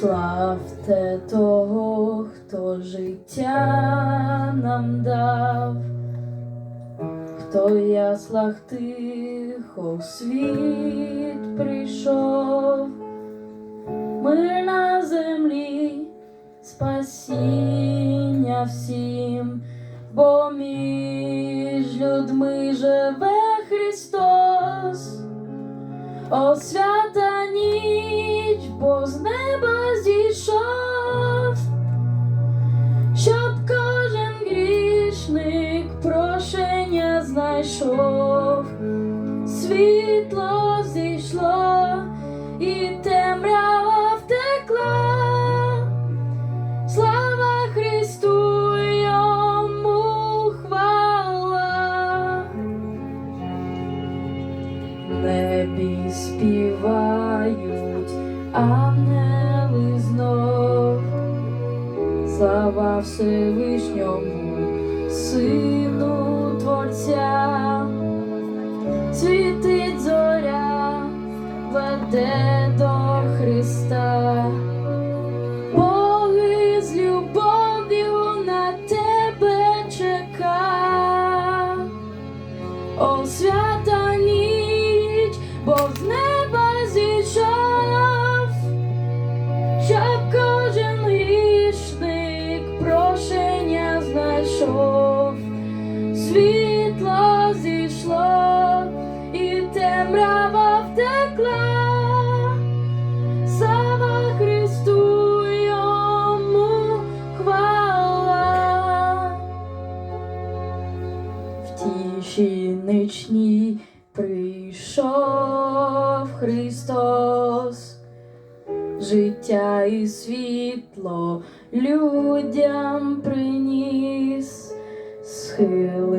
Славте того, хто життя нам дав, хто в яслах тихо в світ прийшов, мир на землі, спасіння всім, бо між людьми живе Христос. О, свята ніч, бо з неба зійшов, щоб кожен грішник прошення знайшов, небі співають ангели знов, слава Всевишньому, Сину Творця, світить зоря, веде до Христа. Світло зійшло і темрява втекла. Слава Христу, йому хвала. В тиші нічній прийшов Христос, життя і світло людям приніс, схилим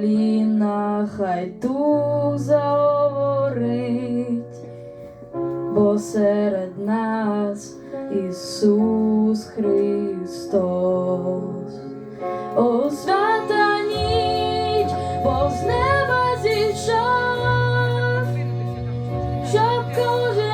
коліна, хай ту заговорить, бо серед нас Ісус Христос, О, свята ніч, бо з неба зійшов, щоб кожен.